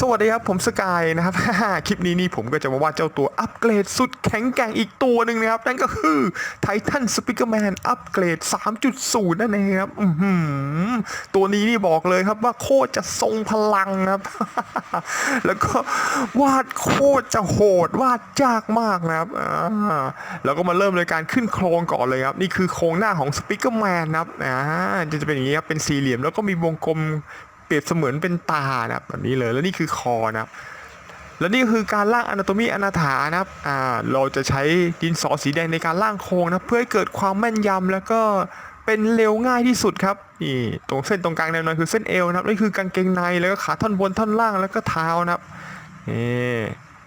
สวัสดีครับผมสกายนะครับ คลิปนี้นี่ผมก็จะมาวาดเจ้าตัวอัปเกรดสุดแข็งแกร่งอีกตัวหนึ่งนะครับ นั่นก็คือไททันสปิเกอร์แมนอัปเกรด 3.0 นั่นเองครับตัวนี้นี่บอกเลยครับว่าโคตรจะทรงพลังครับ แล้วก็วาดโคตรจะโหดวาดยากมากนะครับแล้วก็มาเริ่มเลยการขึ้นโครงก่อนเลยครับ นี่คือโครงหน้าของสปิเกอร์แมนนะครับจะจะเป็นอย่างนี้ครับเป็นสี่เหลี่ยมแล้วก็มีวงกลม รียบเสมือนเป็นตานะครับแบบนี้เลยแล้วนี่คือคอนะครับและนี่คือการร่างอนาโตมีอนาถานะครับอ่าเราจะใช้ดินสอสีแดงในการร่างโครงนะเพื่อให้เกิดความแม่นยำแล้วก็เป็นเร็วง่ายที่สุดครับนี่ตรงเส้นตรงกลางแนวนอนคือเส้นเอวนะครับนี่คือกางเกงในแล้วก็ขาท่อนบนท่อนล่างแล้วก็เท้านะครับนี่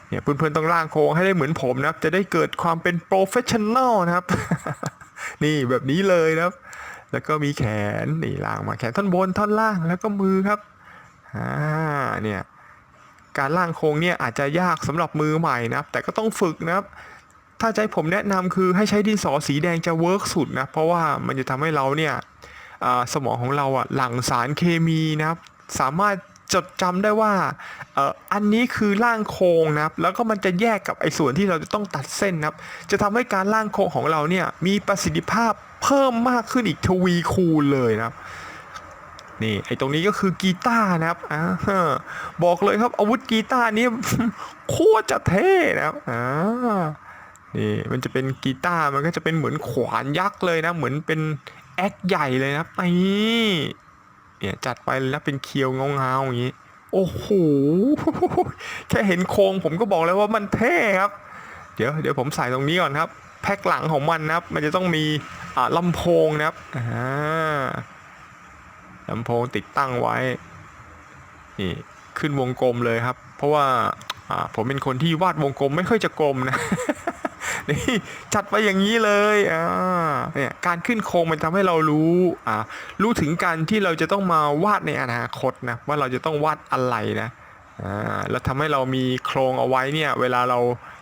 เนี่ยเพื่อนๆต้องร่างโครงให้ได้เหมือนผมนะครับจะได้เกิดความเป็นโปรเฟชชั่นแนลนะครับ นี่แบบนี้เลยนะครับ แล้วก็มีแขนนี่ล่างมาแขนท่อนบนท่อนล่างแล้วก็มือครับอ่าเนี่ยการล่างโครงเนี่ยอาจจะยากสำหรับมือใหม่นะครับ แต่ก็ต้องฝึกนะครับ ถ้าใจผมแนะนำคือให้ใช้ดินสอสีแดงจะเวิร์กสุดนะ เพราะว่ามันจะทำให้เราเนี่ยสมองของเราอะหลั่งสารเคมีนะครับ สามารถ จดจำได้ว่าเอ่ออันนี้คือร่างโครงนะครับ แล้วก็มันจะแยกกับไอ้ส่วนที่เราจะต้องตัดเส้นนะครับ จะทำให้การร่างโครงของเราเนี่ยมีประสิทธิภาพเพิ่มมากขึ้นอีกทวีคูณเลยนะครับนี่ไอ้ตรงนี้ก็คือกีตาร์นะครับอ่าฮะบอกเลยครับอาวุธกีตาร์นี้โคตรจะเท่นะครับอ่านี่มันจะเป็นกีตาร์มันก็จะเป็นเหมือนขวานยักษ์เลยนะ เหมือนเป็นแอคใหญ่เลยนะครับนี่ เนี่ยจัดไปเลยนะเป็นเคียวเงาอย่างนี้ โอ้โห แค่เห็นโครงผมก็บอกแล้วว่ามันเท่ครับ เดี๋ยวเดี๋ยวผมใส่ตรงนี้ก่อนครับ แพ็คหลังของมันนะครับ มันจะต้องมีลำโพงนะครับอ่าลำโพงติดตั้งไว้ นี่ขึ้นวงกลมเลยครับ เพราะว่าผมเป็นคนที่วาดวงกลมไม่ค่อยจะกลมนะ นี่จัดไปอย่างนี้เลยอ่าเนี่ยการขึ้นโครงมันทำให้เรารู้อ่ารู้ถึงการที่เราจะต้องมาวาดในอนาคตนะว่าเราจะต้องวาดอะไรนะอ่าแล้วทำให้เรามีโครงเอาไว้เนี่ยเวลาเรา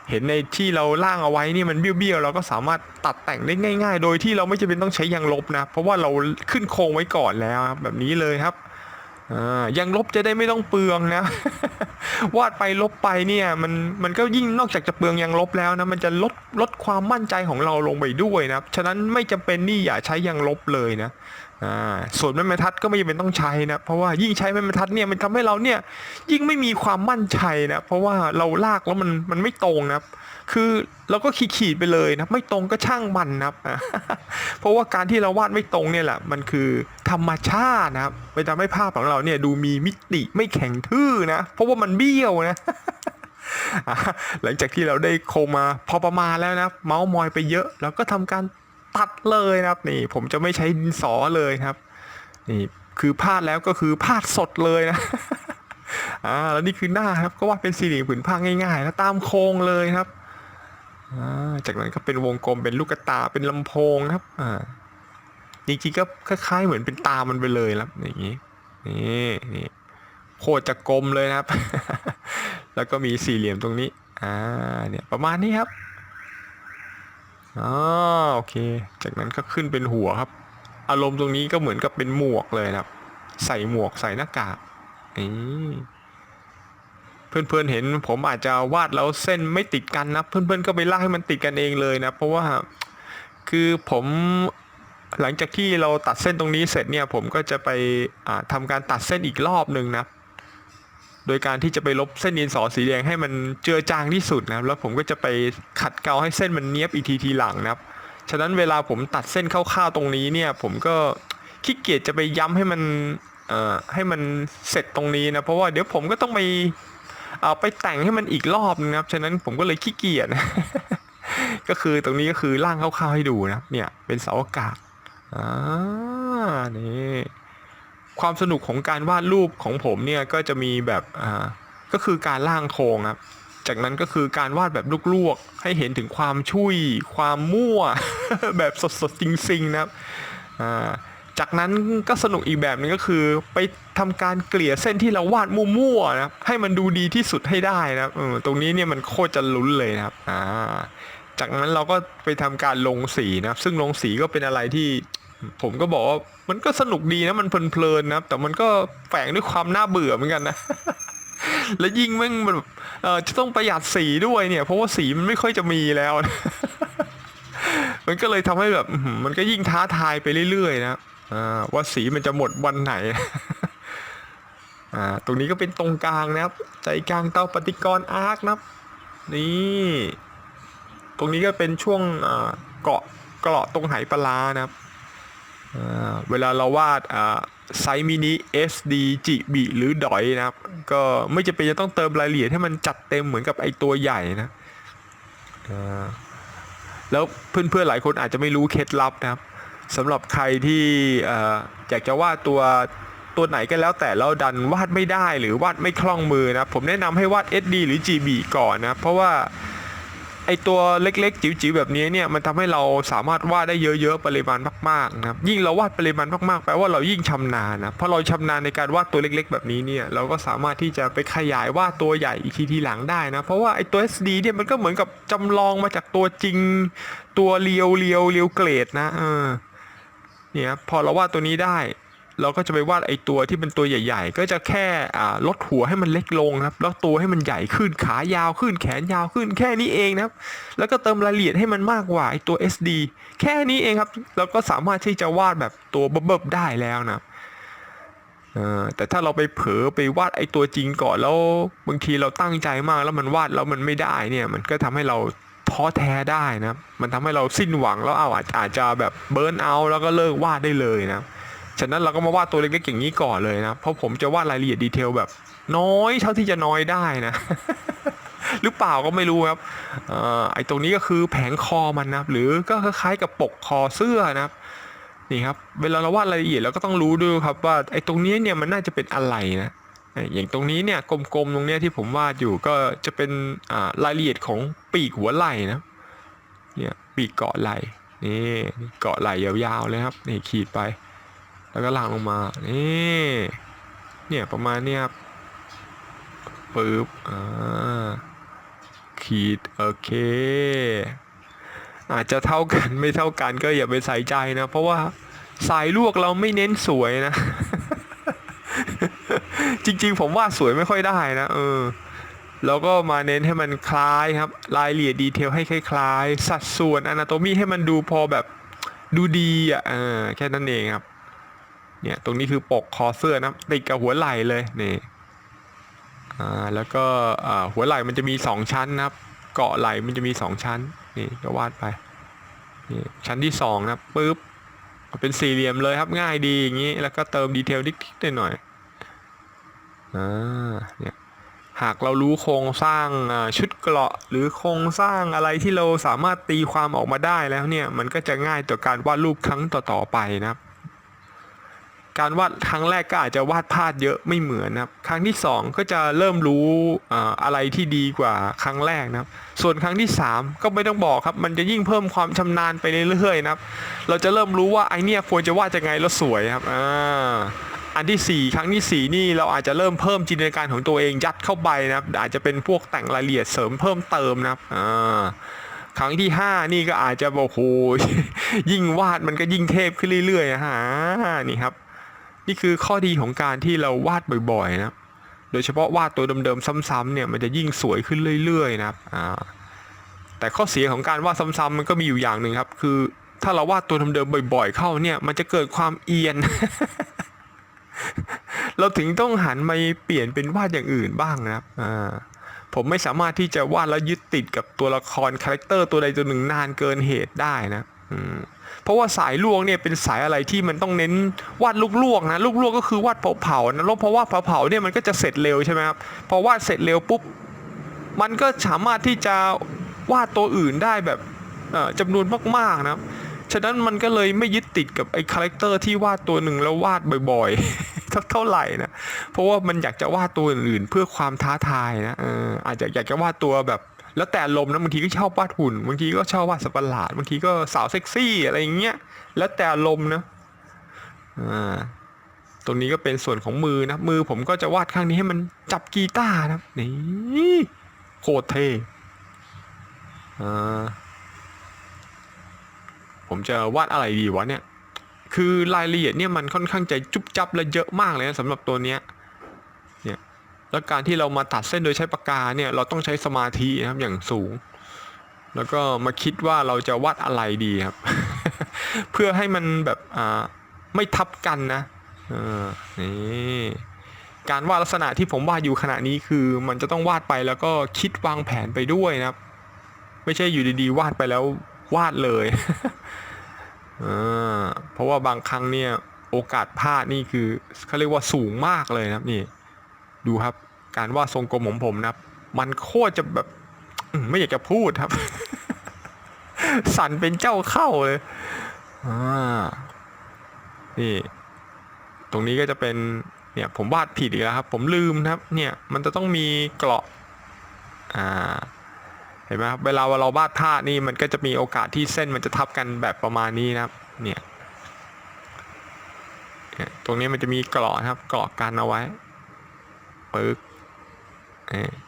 เห็นในที่เราล่างเอาไว้นี่มันเบี้ยวๆเราก็สามารถตัดแต่งได้ง่าย ๆ โดยที่เราไม่จำเป็นต้องใช้ยางลบนะเพราะว่าเราขึ้นโครงไว้ก่อนแล้วแบบนี้เลยครับ ยางลบจะได้ไม่ต้องเปลืองนะ วาดไปลบไปเนี่ยมันมันก็ยิ่งนอกจากจะเปลืองยางลบแล้วนะมันจะลดลดความมั่นใจของเราลงไปด้วยนะฉะนั้นไม่จำเป็นนี่อย่าใช้ยางลบเลยนะ อ่าส่วนแม่บรรทัดก็ไม่จำเป็นต้องใช้นะเพราะว่ายิ่งใช้แม่บรรทัดเนี่ยมันทำให้เราเนี่ยยิ่งไม่มีความมั่นใจนะเพราะว่าเราลากแล้วมันมันไม่ตรงนะคือเราก็ขีดขีดไปเลยนะไม่ตรงก็ช่างมันนะครับเพราะว่าการที่เราวาดไม่ตรงเนี่ยแหละมันคือธรรมชาตินะครับไปทำให้ภาพของเราเนี่ยดูมีมิติไม่แข็งทื่อนะเพราะว่ามันเบี้ยวนะหลังจากที่เราได้โคมาพอประมาณแล้วนะ เมาส์มอยไปเยอะ เราก็ทำการ ตัดเลยนะครับนี่ผมจะไม่ใช้ดินสอเลยครับนี่คือพาดแล้วก็คือพาดสดเลยนะอ่าแล้วนี่คือหน้าครับก็วาดเป็นสี่เหลี่ยมผืนผ้าง่ายๆแล้วตามโครงเลยครับอ่าจากนั้นก็เป็นวงกลมเป็นลูกกระตาเป็นลำโพงครับอ่าจริงๆก็คล้ายๆเหมือนเป็นตามันไปเลยครับอย่างนี้นี่นี่โคตรจะกลมเลยนะครับ แล้วก็มีสี่เหลี่ยมตรงนี้อ่าเนี่ยประมาณนี้ครับ อ๋อโอเค จากนั้นก็ขึ้นเป็นหัวครับ อารมณ์ตรงนี้ก็เหมือนกับเป็นหมวกเลยนะครับ ใส่หมวกใส่หน้ากากนี่เพื่อนๆเห็น ผมอาจจะวาดแล้วเส้นไม่ติดกันนะ เพื่อนๆก็ไปลากให้มันติดกันเองเลยนะ เพราะว่าคือผมหลังจากที่เราตัดเส้นตรงนี้เสร็จเนี่ย ผมก็จะไปอ่าทำการตัดเส้นอีกรอบหนึ่งนะ โดยการที่จะไปลบเส้นดินสอสีแดงให้มันเจือจางที่สุดนะครับ แล้วผมก็จะไปขัดเกลาให้เส้นมันเนียบอีกทีทีหลังนะครับ ฉะนั้นเวลาผมตัดเส้นคร่าวๆตรงนี้เนี่ย ผมก็ขี้เกียจจะไปย้ำให้มันเอ่อให้มันเสร็จตรงนี้นะ เพราะว่าเดี๋ยวผมก็ต้องไปเอาไปแต่งให้มันอีกรอบนะครับ ฉะนั้นผมก็เลยขี้เกียจ ก็คือตรงนี้ก็คือร่างคร่าวๆให้ดูนะ เนี่ยเป็นเสาอากาศอ่านี่ ความสนุกของการวาดรูปของผมเนี่ยก็จะมีแบบอ่าก็คือการร่างโครงครับ จากนั้นก็คือการวาดแบบลวกๆ ให้เห็นถึงความชุยความมั่ว แบบสดๆจริงๆนะครับอ่าจากนั้นก็สนุกอีกแบบหนึงก็คือ ไปทำการเกลี่ยเส้นที่เราวาดมั่วๆนะครับให้มันดูดีที่สุดให้ได้นะครับตรงนี้เนี่ยมันโคตรจะลุ้นเลยนะครับอ่าจากนั้นเราก็ไปทำการลงสีนะครับ ซึ่งลงสีก็เป็นอะไรที่ ผมก็บอกว่ามันก็สนุกดีนะมันเพลินๆนะแต่มันก็แฝงด้วยความน่าเบื่อเหมือนกันนะ แล้วยิ่งแม่งแบบเออจะต้องประหยัดสีด้วยเนี่ย เพราะว่าสีมันไม่ค่อยจะมีแล้วนะมันก็เลยทำให้แบบมันก็ยิ่งท้าทายไปเรื่อยๆนะอว่าสีมันจะหมดวันไหนตรงนี้ก็เป็นตรงกลางนะครับ ใจกลางเตาปฏิกรณ์อาร์คนะครับ นี่ ตรงนี้ก็เป็นช่วงเกาะเกาะตรงไหปลาร้านะครับ เวลาเราวาดไซส์มินิ SD จิบิหรือดอยนะครับ ก็ไม่จำเป็นจะต้องเติมรายละเอียดให้มันจัดเต็มเหมือนกับไอตัวใหญ่นะแล้วเพื่อนๆหลายคนอาจจะไม่รู้เคล็ดลับนะครับสำหรับใครที่อยากจะวาดตัวตัวไหนก็แล้วแต่แล้วดันวาดไม่ได้หรือวาดไม่คล่องมือนะผมแนะนำให้วาด SD หรือ GB ก่อนนะเพราะว่า ไอตัวเล็กๆ จิ๋วๆแบบนี้เนี่ยมันทำให้เราสามารถวาดได้เยอะๆปริมาณมากๆนะครับยิ่งเราวาดปริมาณมากๆแปลว่าเรายิ่งชำนาญนะเพราะเราชำนาญในการวาดตัวเล็ก ๆ แบบนี้เนี่ยเราก็สามารถที่จะไปขยายวาดตัวใหญ่อีกทีทีหลังได้นะเพราะว่าไอตัว SD เนี่ยมันก็เหมือนกับจำลองมาจากตัวจริง ตัวเรียวเรียวเรียวเกรดนะเออเนี่ยพอเราวาดตัวนี้ได้ เราก็จะไปวาดไอตัวที่เป็นตัวใหญ่ ๆ ก็จะแค่ลดหัวให้มันเล็กลงครับแล้วตัวให้มันใหญ่ขึ้นขายาวขึ้นแขนยาวขึ้นแค่นี้เองนะครับ แล้วก็เติมรายละเอียดให้มันมากกว่าไอตัว SD แค่นี้เองครับเราก็สามารถที่จะวาดแบบตัวเบิบๆได้แล้วนะแต่ถ้าเราไปเผลอไปวาดไอตัวจริงก่อนแล้วบางทีเราตั้งใจมากแล้วมันวาดแล้วมันไม่ได้เนี่ยมันก็ทำให้เราท้อแท้ได้นะ มันทำให้เราสิ้นหวังแล้วเอาอาจอาจจะแบบเบิร์นเอาแล้วก็เลิกวาดได้เลยนะ ฉะนั้นเราก็มาวาดตัวเล็กๆอย่างนี้ก่อนเลยนะ เพราะผมจะวาดรายละเอียดดีเทลแบบ น้อยเท่าที่จะน้อยได้นะ หรือเปล่าก็ไม่รู้ครับอ่อไอ้ตรงนี้ก็คือแผงคอมันนะครับหรือก็คล้ายๆกับปกคอเสื้อนะครับนี่ครับเวลาเราวาดรายละเอียดเราก็ต้องรู้ด้วยครับว่าไอ้ตรงนี้เนี่ยมันน่าจะเป็นอะไรนะเอ่ออย่างตรงนี้เนี่ยกลมๆตรงเนี้ยที่ผมวาดอยู่ก็จะเป็นอ่ารายละเอียดของปีกหัวไหล่นะเนี่ยปีกเกาะไหล่นี่เกาะไหล่ยาวๆเลยครับนี่ขีดไป แล้วก็ลางลงมา นี่ เนี่ยประมาณเนี้ยครับปึ๊บ อ่า ขีด โอเค อาจจะเท่ากันไม่เท่ากันก็อย่าไปใส่ใจนะ เพราะว่าสายลวกเราไม่เน้นสวยนะ จริงๆ ผมว่าสวยไม่ค่อยได้นะ เออ แล้วก็มาเน้นให้มันคล้ายครับ รายละเอียดดีเทลให้คล้ายๆ สัดส่วนอนาโตมีให้มันดูพอแบบดูดีอะแค่นั้นเองครับ เนี่ยตรงนี้คือปกคอเสื้อนะติดกับหัวไหล่เลยนี่อ่าแล้วก็อ่าหัวไหล่มันจะมีสองชั้นนะครับ เกาะไหล่มันจะมีสองชั้นนี่ก็วาดไปนี่ชั้นที่สองนะครับปุ๊บเป็นสี่เหลี่ยมเลยครับง่ายดีอย่างนี้ แล้วก็เติมดีเทลนิดๆหน่อยๆอ่าเนี่ยหากเรารู้โครงสร้างชุดเกราะหรือโครงสร้างอะไรที่เราสามารถตีความออกมาได้แล้วเนี่ย มันก็จะง่ายต่อการวาดรูปครั้งต่อๆไปนะครับ การวาดครั้งแรกก็อาจจะวาดพลาดเยอะไม่เหมือนนะครับ ครั้งที่สองก็จะเริ่มรู้อะไรที่ดีกว่าครั้งแรกนะครับ ส่วนครั้งที่สามก็ไม่ต้องบอกครับ มันจะยิ่งเพิ่มความชำนาญไปเรื่อยๆนะครับ เราจะเริ่มรู้ว่าไอเนี่ยควรจะวาดยังไงแล้วสวยครับอ่าอันที่สี่ครั้งที่สี่นี่เราอาจจะเริ่มเพิ่มจินตนาการของตัวเองยัดเข้าไปนะครับ อาจจะเป็นพวกแต่งรายละเอียดเสริมเพิ่มเติมนะครับอ่าครั้งที่ห้านี่ก็อาจจะบอกโหยิ่งวาดมันก็ยิ่งเทพขึ้นเรื่อยๆฮะนี่ครับ นี่คือข้อดีของการที่เราวาดบ่อยๆนะโดยเฉพาะวาดตัวเดิมๆซ้ำๆเนี่ยมันจะยิ่งสวยขึ้นเรื่อยๆนะครับอ่าแต่ข้อเสียของการวาดซ้ำๆมันก็มีอยู่อย่างหนึ่งครับ คือถ้าเราวาดตัวเดิมๆบ่อย ๆ เข้าเนี่ยมันจะเกิดความเอียน เราถึงต้องหันมาเปลี่ยนเป็นวาดอย่างอื่นบ้างนะครับอ่าผมไม่สามารถที่จะวาดแล้วยึดติดกับตัวละครคาแรคเตอร์ตัวใดตัวหนึ่งนานเกินเหตุได้นะ อืม เพราะว่าสายลวกเนี่ยเป็นสายอะไรที่มันต้องเน้นวาดลูกลวกนะลูกลวกก็คือวาดเผาๆนะเพราะว่าเผาๆเนี่ยมันก็จะเสร็จเร็วใช่ไหมครับพอวาดเสร็จเร็วปุ๊บมันก็สามารถที่จะวาดตัวอื่นได้แบบเอ่อจำนวนมากๆนะฉะนั้นมันก็เลยไม่ยึดติดกับไอ้คาแรคเตอร์ที่วาดตัวหนึ่งแล้ววาดบ่อยๆสักเท่าไหร่นะ เพราะว่ามันอยากจะวาดตัวอื่นเพื่อความท้าทายนะอออาจจะอยากจะวาดตัวแบบ แล้วแต่ลมนะบางทีก็ชอบวาดหุ่นบางทีก็ชอบวาดสัตว์ประหลาดบางทีก็สาวเซ็กซี่อะไรอย่างเงี้ยแล้วแต่ลมนะอ่าตรงนี้ก็เป็นส่วนของมือนะมือผมก็จะวาดข้างนี้ให้มันจับกีตาร์นะนี่โคตรเท่อ่าผมจะวาดอะไรดีวะเนี่ย คือรายละเอียดเนี่ยมันค่อนข้างจะจุ๊บจับและเยอะมากเลยนะสำหรับตัวเนี้ย แล้วการที่เรามาตัดเส้นโดยใช้ปากกาเนี่ยเราต้องใช้สมาธินะครับอย่างสูง แล้วก็มาคิดว่าเราจะวาดอะไรดีครับ เพื่อให้มันแบบอ่าไม่ทับกันนะเออนี่การวาดลักษณะที่ผมวาดอยู่ขณะนี้คือมันจะต้องวาดไปแล้วก็คิดวางแผนไปด้วยนะครับ ไม่ใช่อยู่ดีๆ วาดไปแล้ววาดเลยอ่าเพราะว่าบางครั้งเนี่ยโอกาสพลาดนี่คือเขาเรียกว่าสูงมากเลยนะครับนี่ ดูครับ การวาดทรงกลมของผมนะครับ มันโคตรจะแบบไม่อยากจะพูดครับ สั่นเป็นเจ้าเข้าเลยอ่านี่ ตรงนี้ก็จะเป็นเนี่ยผมวาดผิดอีกแล้วครับ ผมลืมนะครับ เนี่ยมันจะต้องมีเกราะอ่าเห็นไหมครับเวลาเราวาดพลานี่มันก็จะมีโอกาสที่เส้นมันจะทับกันแบบประมาณนี้นะครับ เนี่ยตรงนี้มันจะมีเกราะครับเกราะกันเอาไว้ปึ๊ก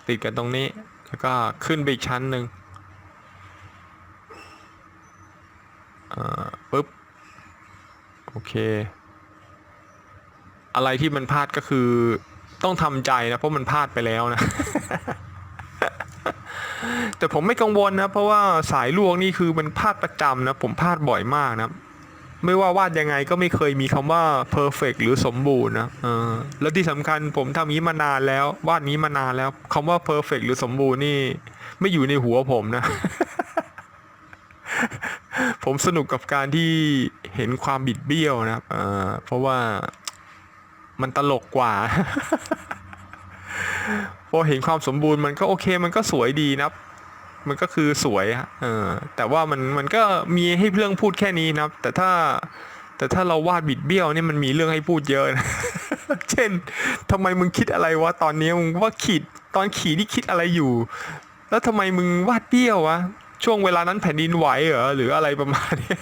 ติดกันตรงนี้ แล้วก็ขึ้นไปอีกชั้นหนึ่งปึ๊บ โอเค อะไรที่มันพลาดก็คือต้องทำใจนะเพราะมันพลาดไปแล้วนะ แต่ผมไม่กังวลนะ เพราะว่าสายลวงนี่คือมันพลาดประจำนะ ผมพลาดบ่อยมากนะ ไม่ว่าวาดยังไงก็ไม่เคยมีคำว่า perfect หรือสมบูรณ์นะเออแล้วที่สำคัญผมทำนี้มานานแล้ว วาดนี้มานานแล้วคำว่า perfect หรือสมบูรณ์นี่ ไม่อยู่ในหัวผมนะ ผมสนุกกับการที่เห็นความบิดเบี้ยวนะครับเออเพราะว่ามันตลกกว่าพอเห็นความสมบูรณ์มันก็โอเค มันก็สวยดีนะครับ มันก็คือสวยฮะเออแต่ว่ามันมันก็มีให้เรื่องพูดแค่นี้นะครับแต่ถ้าแต่ถ้าเราวาดบิดเบี้ยวเนี่ยมันมีเรื่องให้พูดเยอะนะเช่นทำไมมึงคิดอะไรวะตอนนี้มึงว่าขีดตอนขีดที่คิดอะไรอยู่ แล้วทำไมมึงวาดเบี้ยววะช่วงเวลานั้นแผ่นดินไหวเหรอหรืออะไรประมาณนี้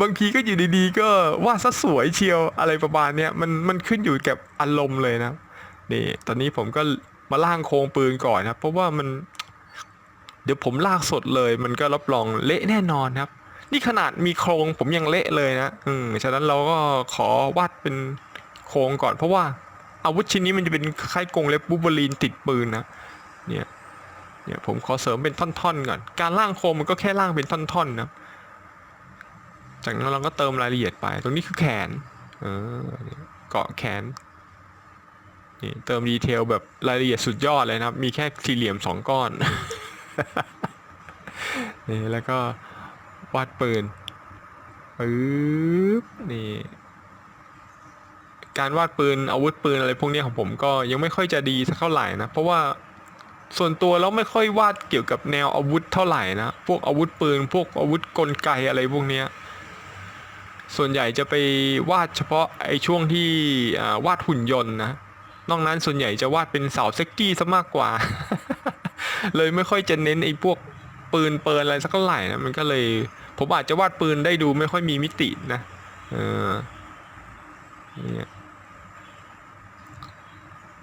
บางทีก็อยู่ดีๆ ก็วาดซะสวยเชียวอะไรประมาณเนี้ยมันมันขึ้นอยู่กับอารมณ์เลยนะนี่ตอนนี้ผมก็ มาล่างโครงปืนก่อนนะครับ เพราะว่ามัน เดี๋ยวผมลากสดเลย มันก็รับรองเละแน่นอนครับ นี่ขนาดมีโครงผมยังเละเลยนะอืมฉะนั้นเราก็ขอวาดเป็นโครงก่อน เพราะว่าอาวุธชิ้นนี้มันจะเป็นคล้ายกรงเล็บบูเบอรีนติดปืนนะเนี่ยเนี่ยผมขอเสริมเป็นท่อนๆก่อน การล่างโครงมันก็แค่ล่างเป็นท่อนๆนะจากนั้นเราก็เติมรายละเอียดไป ตรงนี้คือแขน เออเกาะแขน นี่เติมดีเทลแบบรายละเอียดสุดยอดเลยนะครับ มีแค่สี่เหลี่ยมสองก้อนนี่แล้วก็วาดปืนปึ๊บนี่การวาดปืนอาวุธปืนอะไรพวกนี้ของผมก็ยังไม่ค่อยจะดีสักเท่าไหร่นะเพราะว่าส่วนตัวแล้วไม่ค่อยวาดเกี่ยวกับแนวอาวุธเท่าไหร่นะพวกอาวุธปืน พวกอาวุธกลไกอะไรพวกเนี้ยส่วนใหญ่จะไปวาดเฉพาะไอ้ช่วงที่วาดหุ่นยนต์นะ นอกนั้นส่วนใหญ่จะวาดเป็นสาวเซ็กกี้ซะมากกว่า เลยไม่ค่อยจะเน้นไอ้พวกปืนเปินอะไรสักเท่าไหร่นะมันก็เลยผมอาจจะวาดปืนได้ดูไม่ค่อยมีมิตินะเออเนี่ย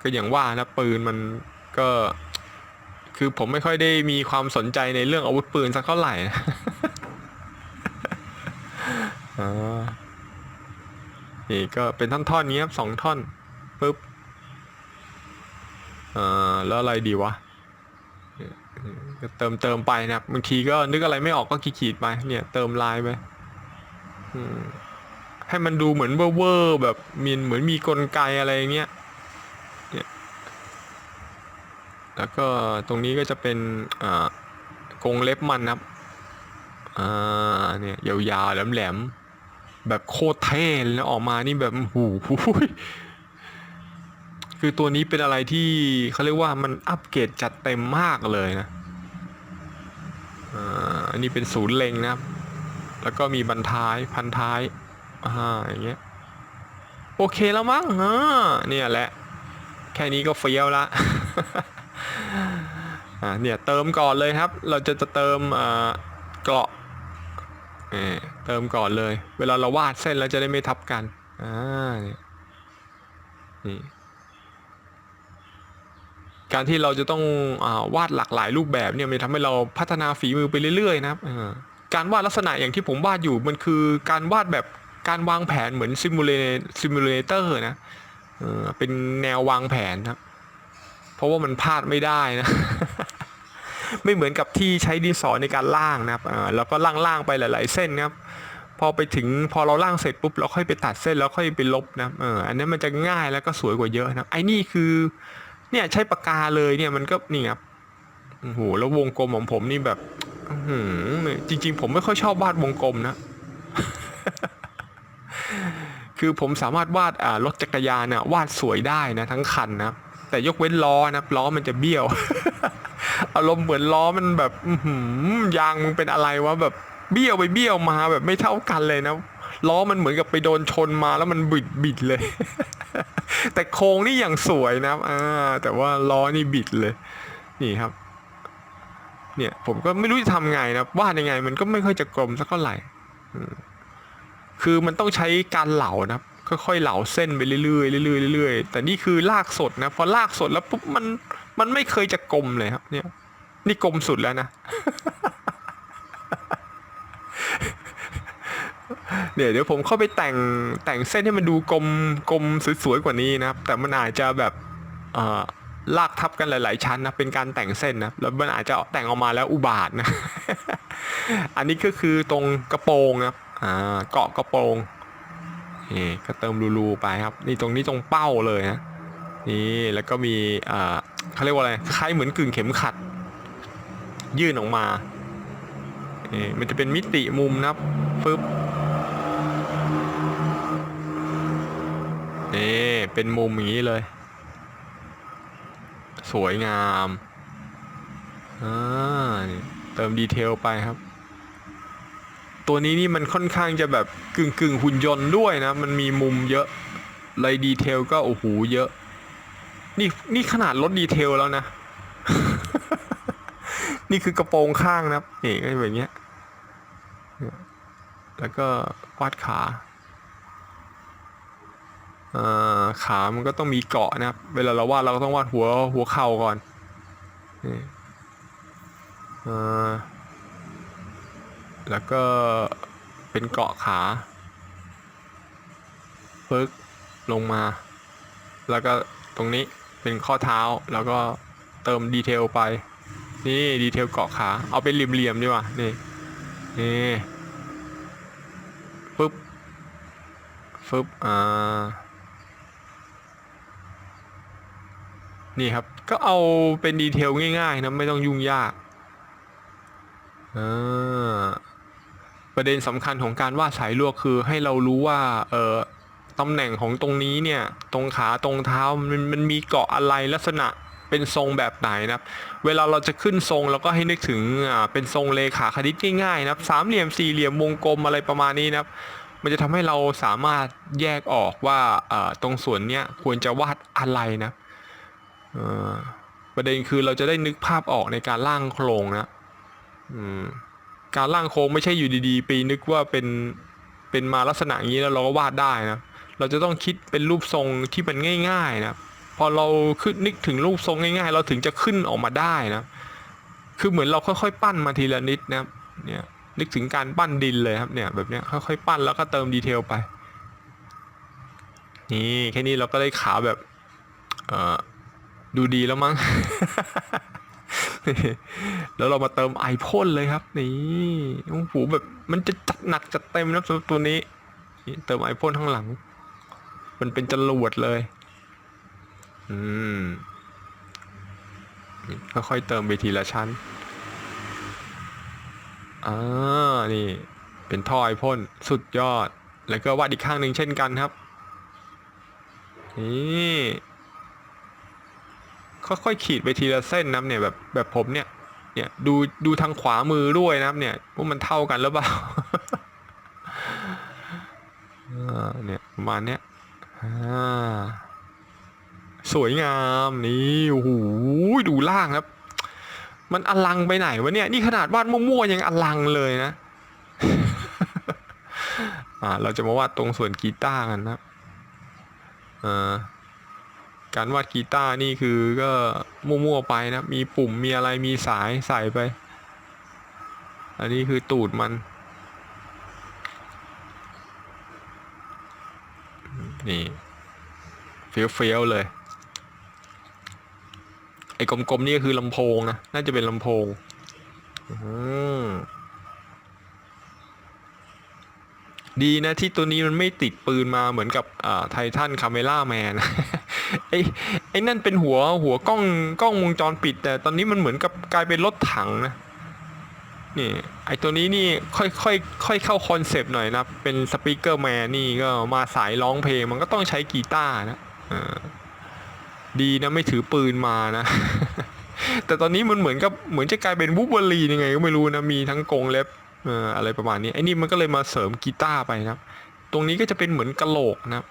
ก็อย่างว่านะปืนมันก็ คือผมไม่ค่อยได้มีความสนใจในเรื่องอาวุธปืนสักเท่าไหร่นะอ่านี่ก็เป็นท่อนๆนี้ครับสองท่อนปุ๊บ อ่อแล้วอะไรดีวะก็เติมเติมไปนะบางทีก็นึกอะไรไม่ออกก็ขีดๆไปเนี่ยเติมลายไปให้มันดูเหมือนเวอร์แบบมีเหมือนมีกลไกอะไรเงี้ยเนี่ยแล้วก็ตรงนี้ก็จะเป็นอ่ากรงเล็บมันนะครับอ่าเนี่ยยาวๆแหลมๆแบบโคตรเท่เลยนะออกมานี่แบบโอ้โห คือตัวนี้เป็นอะไรที่เขาเรียกว่ามันอัปเกรดจัดเต็มมากเลยนะอ่าอันนี้เป็นศูนย์เลงนะครับ แล้วก็มีบันท้ายพันท้ายอ่าอย่างเงี้ยโอเคแล้วมั้งอ่าเนี่ยแหละ แค่นี้ก็เฟี้ยวละอ่าเนี่ยเติมก่อนเลยครับ เราจะจะเติมอ่าเกาะเอเติมก่อนเลย เวลาเราวาดเส้นแล้วจะได้ไม่ทับกันอ่าเนี่ยนี่ การที่เราจะต้องอาวาดหลากหลายรูปแบบเนี่ยมันทำให้เราพัฒนาฝีมือไปเรื่อยๆนะครับการวาดลักษณะอย่างที่ผมวาดอยู่มันคือการวาดแบบการวางแผนเหมือนซิมูเลซิมูเลเตอร์นะเป็นแนววางแผนครับ เพราะว่ามันพลาดไม่ได้นะ ไม่เหมือนกับที่ใช้ดินสอในการล่างนะครับอ่าแล้วก็ล่างๆไปหลาย ๆ เส้นนะครับ พอไปถึงพอเราล่างเสร็จปุ๊บเราค่อยไปตัดเส้นแล้วค่อยไปลบนะอันนั้นมันจะง่ายแล้วก็สวยกว่าเยอะนะไอ้นี่คือ เนี่ยใช้ปากกาเลยเนี่ยมันก็นี่ครับโอ้โหแล้ววงกลมของผมนี่แบบหือจริง ๆ ผมไม่ค่อยชอบวาดวงกลมนะ คือผมสามารถวาดอ่ารถจักรยานน่ะวาดสวยได้นะ ทั้งคันนะแต่ยกเว้นล้อนะล้อมันจะเบี้ยว อารมณ์เหมือนล้อมันแบบหือยางมึงเป็นอะไรวะแบบเบี้ยวไปเบี้ยวมาแบบไม่เท่ากันเลยนะล้อมันเหมือนกับไปโดนชนมาแล้วมันบิดบิดเลย แต่โครงนี่อย่างสวยนะครับอ่าแต่ว่าล้อนี่บิดเลย นี่ครับ เนี่ยผมก็ไม่รู้จะทำไงนะวาดยังไง มันก็ไม่ค่อยจะกลมสักเท่าไหร่คือมันต้องใช้การเหลานะครับค่อยๆเหลาเส้นไปเรื่อยๆเรื่อยๆเรื่อยๆแต่นี่คือลากสดนะพอลากสดแล้วปุ๊บมันมันไม่เคยจะกลมเลยครับ เนี่ย นี่กลมสุดแล้วนะ เดี๋ยวเดี๋ยวผมเข้าไปแต่งแต่งเส้นให้มันดูกลมกลมสวยๆกว่านี้นะครับ แต่มันอาจจะแบบอ่อลากทับกันหลาย ๆ ชั้นนะเป็นการแต่งเส้นนะแล้วมันอาจจะแต่งออกมาแล้วอุบาทนะอันนี้ก็คือตรงกระโปรงนะครับอ่าเกาะกระโปรงนี่ก็เติมรูๆไปครับนี่ตรงนี้ตรงเป้าเลยนะนี่แล้วก็มีอ่าเขาเรียกว่าอะไรคล้ายเหมือนกึ่งเข็มขัด ยื่นออกมามันจะเป็นมิติมุมนะครับปึ๊บ นี่เป็นมุมอย่างนี้เลย สวยงามอ่าเติมดีเทลไปครับ ตัวนี้นี่มันค่อนข้างจะแบบกึ่งกึ่งหุ่นยนต์ด้วยนะ มันมีมุมเยอะเลยดีเทลก็โอ้โหเยอะ นี่นี่ขนาดลดดีเทลแล้วนะ นี่คือกระโปรงข้างนะครับนี่ก็แบบเนี้ยแล้วก็วาดขา ขา มันก็ต้องมีเกาะนะครับ เวลาเราวาดเราก็ต้องวาดหัวหัวเข่าก่อนนี่อ่าแล้วก็เป็นเกาะขาปึ๊กลงมา แล้วก็ตรงนี้เป็นข้อเท้าแล้วก็เติมดีเทลไป นี่ดีเทลเกาะขา เอาเป็นเหลี่ยมๆดีกว่านี่นี่ปึ๊บฟึบอ่า นี่ครับ ก็เอาเป็นดีเทลง่ายๆนะไม่ต้องยุ่งยากอ่าประเด็นสำคัญของการวาดสายลวกคือให้เรารู้ว่า เออตำแหน่งของตรงนี้เนี่ย ตรงขาตรงเท้ามันมันมีเกาะอะไรลักษณะเป็นทรงแบบไหนนะครับ เวลาเราจะขึ้นทรงเราก็ให้นึกถึงอ่าเป็นทรงเลขาคณิตง่ายๆนะครับ สามเหลี่ยมสี่เหลี่ยมวงกลมอะไรประมาณนี้นะครับ มันจะทำให้เราสามารถแยกออกว่าเออตรงส่วนเนี้ยควรจะวาดอะไรนะ ประเด็นคือเราจะได้นึกภาพออกในการร่างโครงนะการร่างโครงไม่ใช่อยู่ดีๆ ปีนึกว่าเป็นเป็นมาลักษณะอย่างนี้แล้วเราก็วาดได้นะ เราจะต้องคิดเป็นรูปทรงที่มันง่าย ๆ นะ พอเราขึ้นนึกถึงรูปทรงง่าย ๆ เราถึงจะขึ้นออกมาได้นะ คือเหมือนเราค่อยๆ ปั้นมาทีละนิดนะเนี่ยนึกถึงการปั้นดินเลยครับเนี่ยแบบเนี้ยค่อยๆปั้นแล้วก็เติมดีเทลไป นี่แค่นี้เราก็ได้ขาแบบเอ่อ ดูดีแล้วมั้ง แล้วเรามาเติมไอพ่นเลยครับ นี่โอ้โหแบบมันจะจัดหนักจัดเต็มนะสำหรับตัวนี้ เติมไอพ่นข้างหลัง มันเป็นจรวดเลย อืมค่อยๆเติมไปทีละชั้นอ่านี่ เป็นท่อไอพ่นสุดยอด แล้วก็วาดอีกข้างหนึ่งเช่นกันครับ นี่ ค่อยๆขีดไปทีละเส้นนะเนี่ยแบบแบบผมเนี่ย เนี่ยดูดูทางขวามือด้วยนะครับ เนี่ยว่ามันเท่ากันหรือเปล่าอ่าเนี่ยประมาณเนี้ยอ่าสวยงามนี่โอ้โหดูล่างครับ มันอลังไปไหนวะเนี่ย นี่ขนาดวาดมั่วๆยังอลังเลยนะอ่าเราจะมาวาดตรงส่วนกีตาร์กันนะอ่า การวาดกีตาร์นี่คือก็มั่วๆไปนะ มีปุ่มมีอะไรมีสายใส่ไป อันนี้คือตูดมัน นี่เฟี้ยวๆเลย ไอ้กลมๆนี่ก็คือลำโพงนะ น่าจะเป็นลำโพงดีนะที่ตัวนี้มันไม่ติดปืนมาเหมือนกับไททันคาเมล่าแมน ไอ้ไอ้นั่นเป็นหัวหัวกล้องกล้องวงจรปิด แต่ตอนนี้มันเหมือนกับกลายเป็นรถถังนะนี่ไอ้ตัวนี้นี่ค่อยค่อยค่อยเข้าคอนเซปต์หน่อยนะเป็นสปีกเกอร์แมนนี่ก็มาสายร้องเพลงมันก็ต้องใช้กีตาร์นะดีนะไม่ถือปืนมานะ แต่ตอนนี้มันเหมือนกับเหมือนจะกลายเป็นวูบเบอรียังไงก็ไม่รู้นะมีทั้งกงเล็บอะไรประมาณนี้ไอ้นี่มันก็เลยมาเสริมกีตาร์ไปนะตรงนี้ก็จะเป็นเหมือนกะโหลกนะ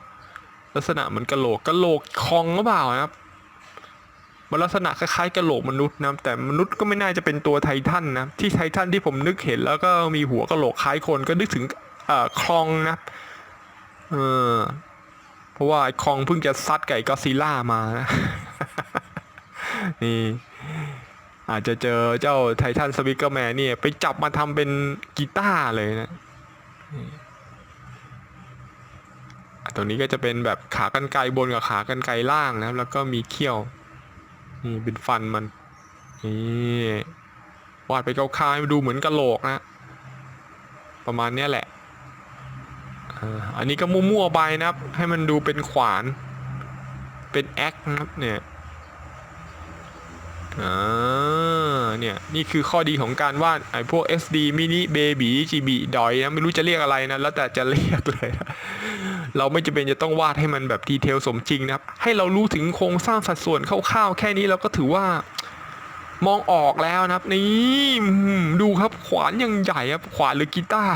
ลักษณะเหมือนกะโหลกกะโหลกคองหรือเปล่านะครับมันลักษณะคล้ายๆกะโหลกมนุษย์นะแต่มนุษย์ก็ไม่น่าจะเป็นตัวไททันนะที่ไททันที่ผมนึกเห็นแล้วก็มีหัวกะโหลกคล้ายคนก็นึกถึงเอ่อคลองนะเออเพราะว่าคลองเพิ่งจะซัดไก่กอซิลล่ามานะนี่อาจจะเจอเจ้าไททันสวิกเกอร์แมนเนี่ยไปจับมาทำเป็นกีตาร์เลยนะ ตรงนี้ก็จะเป็นแบบขากรรไกรบนกับขากรรไกรล่างนะครับ แล้วก็มีเขี้ยวนี่เป็นฟันมันนี่วาดไปคร่าวๆให้มันดูเหมือนกะโหลกนะ ประมาณนี้แหละอ่ออันนี้ก็มั่วๆไปนะครับ ให้มันดูเป็นขวาน เป็นแอคนะครับเนี่ยอ่าเนี่ย นี่คือข้อดีของการวาดไอ้พวก SD mini baby GB ดอยนะ ไม่รู้จะเรียกอะไรนะ แล้วแต่จะเรียกเลยนะ เราไม่จำเป็นจะต้องวาดให้มันแบบดีเทลสมจริงนะครับ ให้เรารู้ถึงโครงสร้างสัดส่วนคร่าวๆแค่นี้เราก็ถือว่ามองออกแล้วนะครับ นี่ดูครับขวานยังใหญ่ครับขวานหรือกีตาร์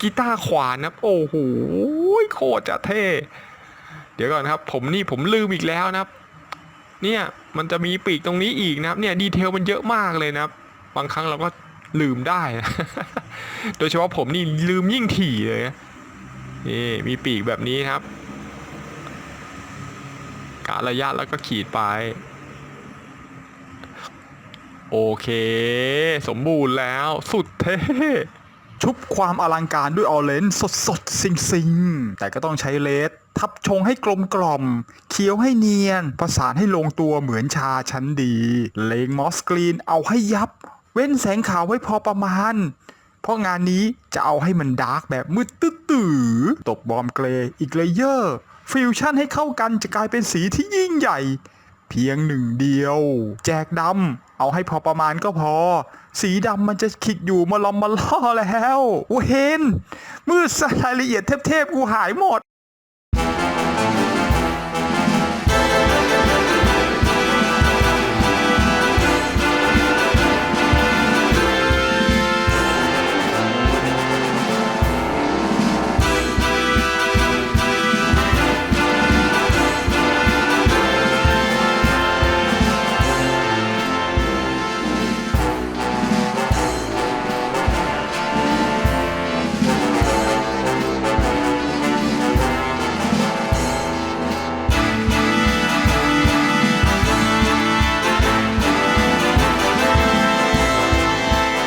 กีตาร์ขวานนะครับ โอ้โหโคตรจะเท่ เดี๋ยวก่อนครับ ผมนี่ผมลืมอีกแล้วนะครับ เนี่ยมันจะมีปีกตรงนี้อีกนะครับ เนี่ยดีเทลมันเยอะมากเลยนะครับ บางครั้งเราก็ลืมได้ โดยเฉพาะผมนี่ลืมยิ่งถี่เลยนะ นี่มีปีกแบบนี้ครับกะระยะแล้วก็ขีดไป โอเค สมบูรณ์แล้วสุดเท่ชุบความอลังการด้วยออเรนจ์สดสดๆซิงซิงๆแต่ก็ต้องใช้เลสทับชงให้กลมกล่อมเคี้ยวให้เนียน ประสานให้ลงตัวเหมือนชาชั้นดี เลงมอสกรีนเอาให้ยับ เว้นแสงขาวไว้พอประมาณ เพราะงานนี้จะเอาให้มันดาร์กแบบมืดตื้อตือตบบอมเกรย์อีกเลเยอร์ ฟิวชั่นให้เข้ากันจะกลายเป็นสีที่ยิ่งใหญ่ เพียงหนึ่งเดียว แจกดำเอาให้พอประมาณก็พอ สีดำมันจะขิดอยู่มาลอมมาล่อแล้วเวนมืดสรายละเอียดเทพๆกูหายหมด